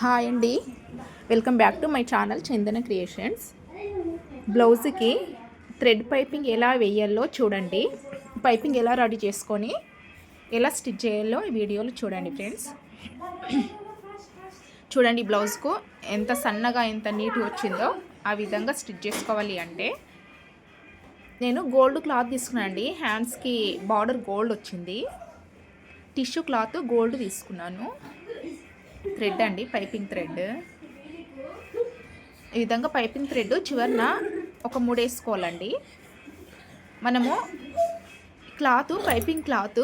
Hi అండి. Welcome back to my channel Chandana creations బ్లౌజ్కి thread piping ఎలా వేయాలో చూడండి. పైపింగ్ ఎలా రెడీ చేసుకొని ఎలా స్టిచ్ చేయాలో ఈ వీడియోలు చూడండి ఫ్రెండ్స్ చూడండి ఈ బ్లౌజ్కు ఎంత సన్నగా ఎంత నీట్గా వచ్చిందో ఆ విధంగా స్టిచ్ చేసుకోవాలి అంటే నేను గోల్డ్ క్లాత్ తీసుకున్నాను అండి. హ్యాండ్స్కి బార్డర్ గోల్డ్ వచ్చింది. టిష్యూ క్లాత్ గోల్డ్ తీసుకున్నాను. థ్రెడ్ అండి పైపింగ్ థ్రెడ్. ఈ విధంగా పైపింగ్ థ్రెడ్ చివరిన ఒక మూడు వేసుకోవాలండి. మనము cloth piping cloth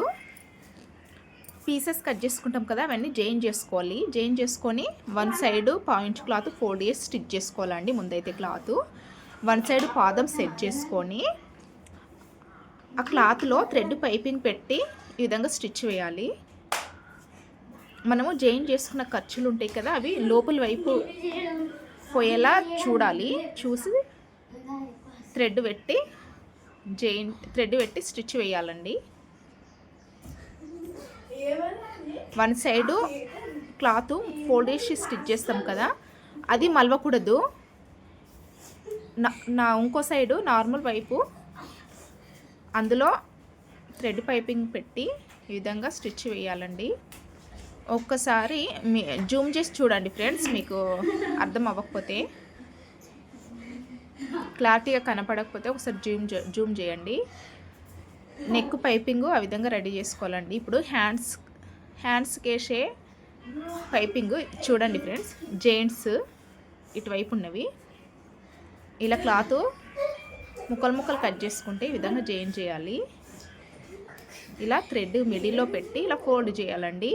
pieces cut చేసుకుంటాం కదా అవన్నీ జైన్ చేసుకోవాలి. జైన్ చేసుకొని one side point cloth four days stitch చేసుకోవాలండి ముందైతే క్లాత్. వన్ సైడ్ పాదం సెట్ చేసుకొని ఆ క్లాత్లో థ్రెడ్ పైపింగ్ పెట్టి ఈ విధంగా స్టిచ్ వేయాలి. మనము జైన్ చేసుకున్న ఖర్చులు ఉంటాయి కదా అవి లోపల వైపు పోయేలా చూడాలి. చూసి థ్రెడ్ పెట్టి జైన్ థ్రెడ్ పెట్టి స్టిచ్ వేయాలండి. వన్ సైడు క్లాత్ ఫోల్డ్ చేసి స్టిచ్ చేస్తాం కదా అది మలవకూడదు. నా నా ఇంకో సైడు నార్మల్ వైపు అందులో థ్రెడ్ పైపింగ్ పెట్టి ఈ విధంగా స్టిచ్ వేయాలండి. ఒక్కసారి మీ జూమ్ చేసి చూడండి ఫ్రెండ్స్ మీకు అర్థం అవ్వకపోతే. క్లారిటీగా కనపడకపోతే ఒకసారి జూమ్ జూమ్ చేయండి. నెక్ పైపింగ్ ఆ విధంగా రెడీ చేసుకోవాలండి. ఇప్పుడు హ్యాండ్స్ హ్యాండ్స్ కేసే పైపింగ్ చూడండి ఫ్రెండ్స్ జెంట్స్ ఇటువైపు ఉన్నవి. ఇలా క్లాత్ ముక్కలు ముక్కలు కట్ చేసుకుంటే ఈ విధంగా జైన్ చేయాలి. ఇలా థ్రెడ్ మిడిల్లో పెట్టి ఇలా ఫోల్డ్ చేయాలండి.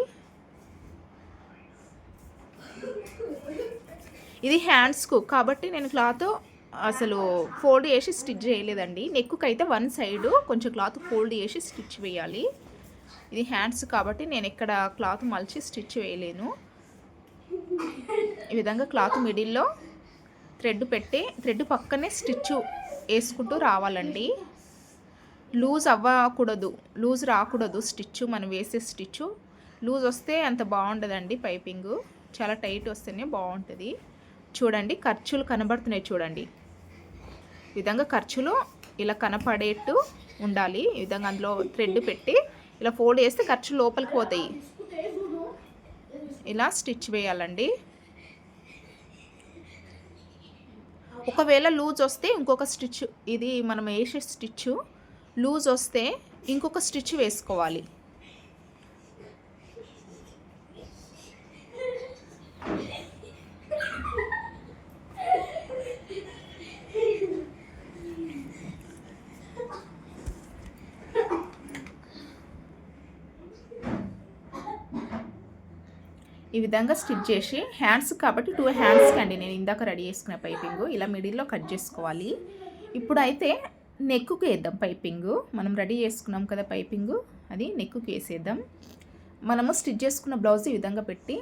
ఇది హ్యాండ్స్కు కాబట్టి నేను క్లాత్ అసలు ఫోల్డ్ చేసి స్టిచ్ చేయలేదండి. నెక్కు అయితే వన్ సైడ్ కొంచెం క్లాత్ ఫోల్డ్ చేసి స్టిచ్ వేయాలి. ఇది హ్యాండ్స్ కాబట్టి నేను ఇక్కడ క్లాత్ మలిచి స్టిచ్ వేయలేను. ఈ విధంగా క్లాత్ మిడిల్లో థ్రెడ్ పెట్టి థ్రెడ్ పక్కనే స్టిచ్ వేసుకుంటూ రావాలండి. లూజ్ అవ్వకూడదు. లూజ్ రాకూడదు స్టిచ్. మనం వేసే స్టిచ్. లూజ్ వస్తే అంత బాగుండదండి పైపింగు. చాలా టైట్ వస్తేనే బాగుంటుంది. చూడండి ఖర్చులు కనబడుతున్నాయి చూడండి. విధంగా ఖర్చులు ఇలా కనపడేట్టు ఉండాలి. ఈ విధంగా అందులో థ్రెడ్ పెట్టి ఇలా ఫోల్డ్ చేస్తే ఖర్చు లోపలికి పోతాయి. ఇలా స్టిచ్ వేయాలండి. ఒకవేళ లూజ్ వస్తే ఇంకొక స్టిచ్ ఇది మనం వేసే స్టిచ్ లూజ్ వస్తే ఇంకొక స్టిచ్ వేసుకోవాలి. ఈ విధంగా స్టిచ్ చేసి హ్యాండ్స్ కాబట్టి టూ హ్యాండ్స్కి అండి నేను ఇందాక రెడీ చేసుకున్న పైపింగ్. ఇలా మిడిల్లో కట్ చేసుకోవాలి. ఇప్పుడైతే నెక్కుకు వేద్దాం పైపింగ్. మనం రెడీ చేసుకున్నాం కదా పైపింగ్. అది నెక్కుకు వేసేద్దాం. మనము స్టిచ్ చేసుకున్న బ్లౌజ్ ఈ విధంగా పెట్టి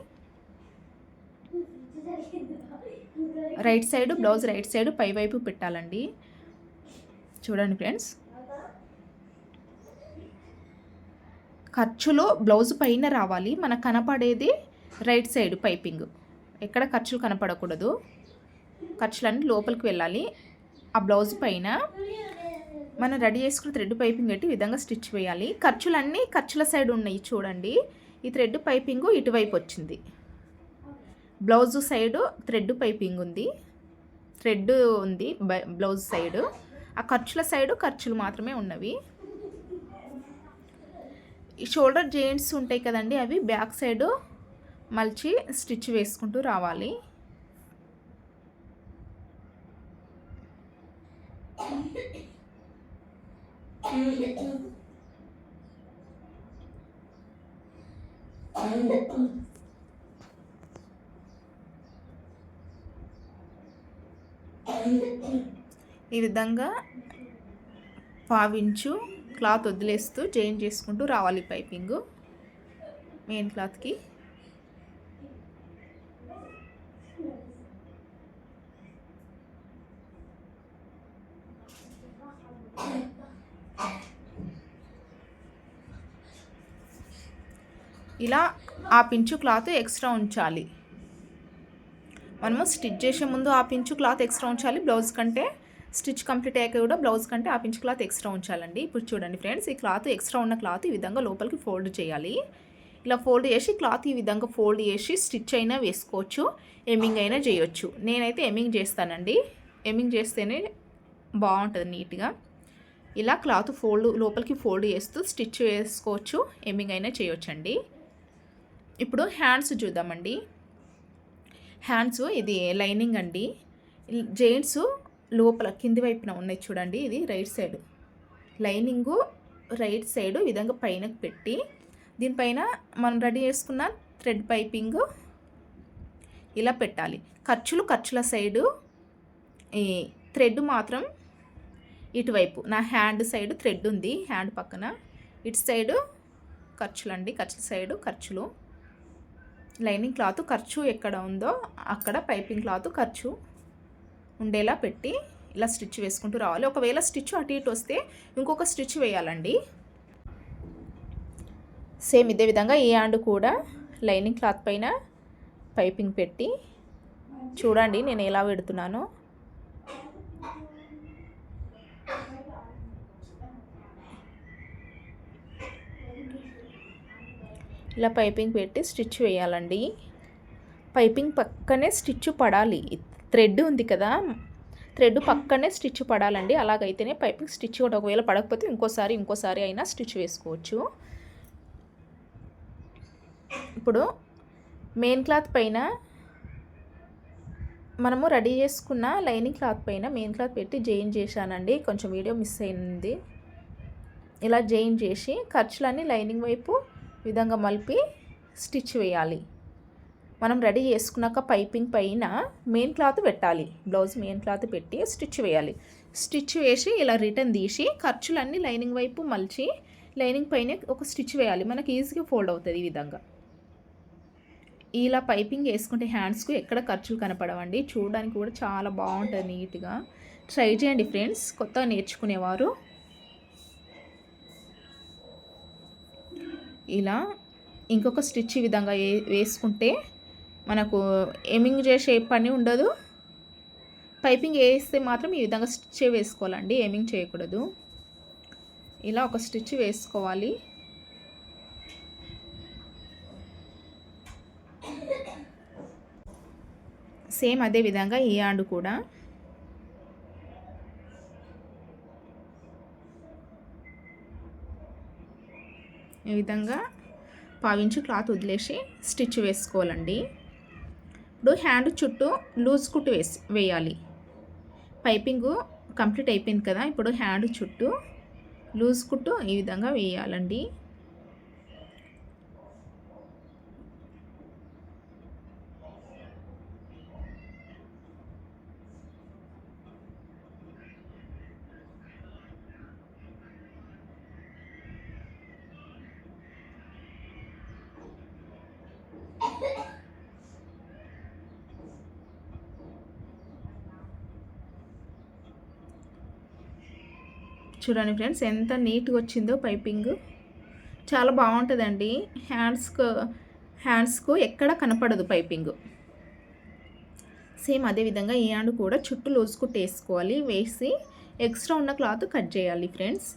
right side blouse right side పై వైపు పెట్టాలండి. చూడండి ఫ్రెండ్స్. ఖర్చులో బ్లౌజ్ పైన రావాలి. మనకు కనపడేది రైట్ సైడ్ పైపింగ్. ఎక్కడ ఖర్చులు కనపడకూడదు. ఖర్చులన్నీ లోపలికి వెళ్ళాలి. ఆ బ్లౌజ్ పైన మనం రెడీ చేసుకున్న థ్రెడ్ పైపింగ్ పెట్టి విధంగా స్టిచ్ వేయాలి. ఖర్చులన్నీ ఖర్చుల సైడ్ ఉన్నాయి చూడండి. ఈ థ్రెడ్ పైపింగ్ ఇటువైపు వచ్చింది. బ్లౌజ్ సైడు థ్రెడ్ పైపింగ్ ఉంది. థ్రెడ్ ఉంది బ్లౌజ్ సైడు. ఆ ఖర్చుల సైడు ఖర్చులు మాత్రమే ఉన్నవి. ఈ షోల్డర్ జెయింట్స్ ఉంటాయి కదండి అవి బ్యాక్ సైడు మలిచి స్టిచ్ వేసుకుంటూ రావాలి. ఈ విధంగా పావించు క్లాత్ వదిలేస్తూ చేంజ్ చేసుకుంటూ రావాలి పైపింగ్ మెయిన్ క్లాత్కి. ఇలా ఆ పించు క్లాత్ ఎక్స్ట్రా ఉంచాలి. మనము స్టిచ్ చేసే ముందు ఆ పించు క్లాత్ ఎక్స్ట్రా ఉంచాలి. బ్లౌజ్ కంటే స్టిచ్ కంప్లీట్ అయ్యాక కూడా బ్లౌజ్ కంటే ఆ పించు క్లాత్ ఎక్స్ట్రా ఉంచాలండి. ఇప్పుడు చూడండి ఫ్రెండ్స్ ఈ క్లాత్ ఎక్స్ట్రా ఉన్న క్లాత్ ఈ విధంగా లోపలికి ఫోల్డ్ చేయాలి. ఇలా ఫోల్డ్ చేసి క్లాత్ ఈ విధంగా ఫోల్డ్ చేసి స్టిచ్ అయినా వేసుకోవచ్చు ఎమ్మింగ్ అయినా చేయొచ్చు. నేనైతే ఎమ్మింగ్ చేస్తానండి. ఎమ్మింగ్ చేస్తేనే బాగుంటుంది నీట్గా. ఇలా క్లాత్ ఫోల్డ్ లోపలికి ఫోల్డ్ చేస్తూ స్టిచ్ వేసుకోవచ్చు ఎమ్మింగ్ అయినా చేయొచ్చండి. ఇప్పుడు హ్యాండ్స్ చూద్దామండి. హ్యాండ్స్ ఇది లైనింగ్ అండి. జెయింట్స్ లోపల కింది వైపున ఉన్నాయి చూడండి. ఇది right side. Lining right side విధంగా పైన పెట్టి దీనిపైన మనం రెడీ చేసుకున్న థ్రెడ్ పైపింగ్ ఇలా పెట్టాలి. ఖర్చులు ఖర్చుల సైడు ఈ థ్రెడ్ మాత్రం ఇటువైపు. నా హ్యాండ్ సైడ్ థ్రెడ్ ఉంది. హ్యాండ్ పక్కన. ఇటు సైడు ఖర్చులు అండి ఖర్చుల సైడు ఖర్చులు. లైనింగ్ క్లాత్ ఖర్చు ఎక్కడ ఉందో అక్కడ పైపింగ్ క్లాత్ ఖర్చు ఉండేలా పెట్టి ఇలా స్టిచ్ వేసుకుంటూ రావాలి. ఒకవేళ స్టిచ్ అటు ఇటు వస్తే ఇంకొక స్టిచ్ వేయాలండి. సేమ్ ఇదే విధంగా ఈ హ్యాండ్ కూడా లైనింగ్ క్లాత్ పైన పైపింగ్ పెట్టి చూడండి నేను ఎలా పెడుతున్నానో. ఇలా పైపింగ్ పెట్టి స్టిచ్ వేయాలండి. పైపింగ్ పక్కనే స్టిచ్ పడాలి. థ్రెడ్ ఉంది కదా థ్రెడ్ పక్కనే స్టిచ్ పడాలండి. అలాగైతేనే పైపింగ్ స్టిచ్ కూడా ఒకవేళ పడకపోతే ఇంకోసారి ఇంకోసారి అయినా స్టిచ్ వేసుకోవచ్చు. ఇప్పుడు మెయిన్ క్లాత్ పైన మనము రెడీ చేసుకున్న లైనింగ్ క్లాత్ పైన మెయిన్ క్లాత్ పెట్టి జైన్ చేశానండి. కొంచెం వీడియో మిస్ అయింది. ఇలా జైన్ చేసి ఖర్చులన్నీ లైనింగ్ వైపు విధంగా మలిపి స్టిచ్ వేయాలి. మనం రెడీ చేసుకున్నాక పైపింగ్ పైన మెయిన్ క్లాత్ పెట్టాలి. బ్లౌజ్ మెయిన్ క్లాత్ పెట్టి స్టిచ్ వేయాలి. స్టిచ్ వేసి ఇలా రిటర్న్ తీసి ఖర్చులన్నీ లైనింగ్ వైపు మలిచి లైనింగ్ పైన ఒక స్టిచ్ వేయాలి. మనకి ఈజీగా ఫోల్డ్ అవుతుంది ఈ విధంగా. ఇలా పైపింగ్ వేసుకుంటే హ్యాండ్స్కు ఎక్కడ ఖర్చులు కనపడవండి. చూడడానికి కూడా చాలా బాగుంటుంది నీట్గా. ట్రై చేయండి ఫ్రెండ్స్. కొత్తగా నేర్చుకునేవారు ఇలా ఇంకొక స్టిచ్ ఈ విధంగా వేసుకుంటే మనకు ఏమింగ్ చేసే పని ఉండదు. పైపింగ్ వేస్తే మాత్రం ఈ విధంగా స్టిచ్ వేసుకోవాలండి. ఏమింగ్ చేయకూడదు. ఇలా ఒక స్టిచ్ వేసుకోవాలి. సేమ్ అదే విధంగా ఈ ఆండు కూడా. ఈ విధంగా పావించి క్లాత్ వదిలేసి స్టిచ్ వేసుకోవాలండి. ఇప్పుడు హ్యాండ్ చుట్టూ లూజ్ కుట్టు వేసి వేయాలి. పైపింగ్ కంప్లీట్ అయిపోయింది కదా ఇప్పుడు హ్యాండ్ చుట్టూ లూజ్ కుట్టు ఈ విధంగా వేయాలండి. చూడండి ఫ్రెండ్స్ ఎంత నీట్గా వచ్చిందో పైపింగ్. చాలా బాగుంటుందండి. హ్యాండ్స్కు హ్యాండ్స్కు ఎక్కడ కనపడదు పైపింగ్. సేమ్ అదేవిధంగా ఈ హ్యాండ్ కూడా చుట్టూ లూజ్ వేసుకోవాలి. వేసి ఎక్స్ట్రా ఉన్న క్లాత్ కట్ చేయాలి ఫ్రెండ్స్.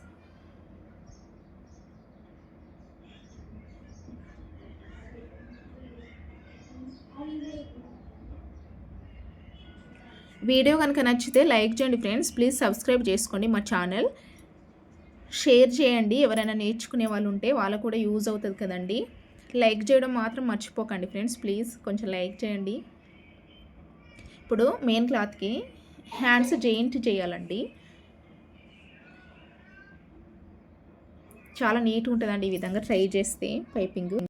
వీడియో కనుక నచ్చితే లైక్ చేయండి ఫ్రెండ్స్. ప్లీజ్ సబ్స్క్రైబ్ చేసుకోండి మా ఛానల్. షేర్ చేయండి. ఎవరైనా నేర్చుకునే వాళ్ళు ఉంటే వాళ్ళకు కూడా యూజ్ అవుతుంది కదండి. లైక్ చేయడం మాత్రం మర్చిపోకండి ఫ్రెండ్స్. ప్లీజ్ కొంచెం లైక్ చేయండి. ఇప్పుడు మెయిన్ క్లాత్కి హ్యాండ్స్ జెయింట్ చేయాలండి. చాలా నీట్గా ఉంటుందండి ఈ విధంగా ట్రై చేస్తే పైపింగ్.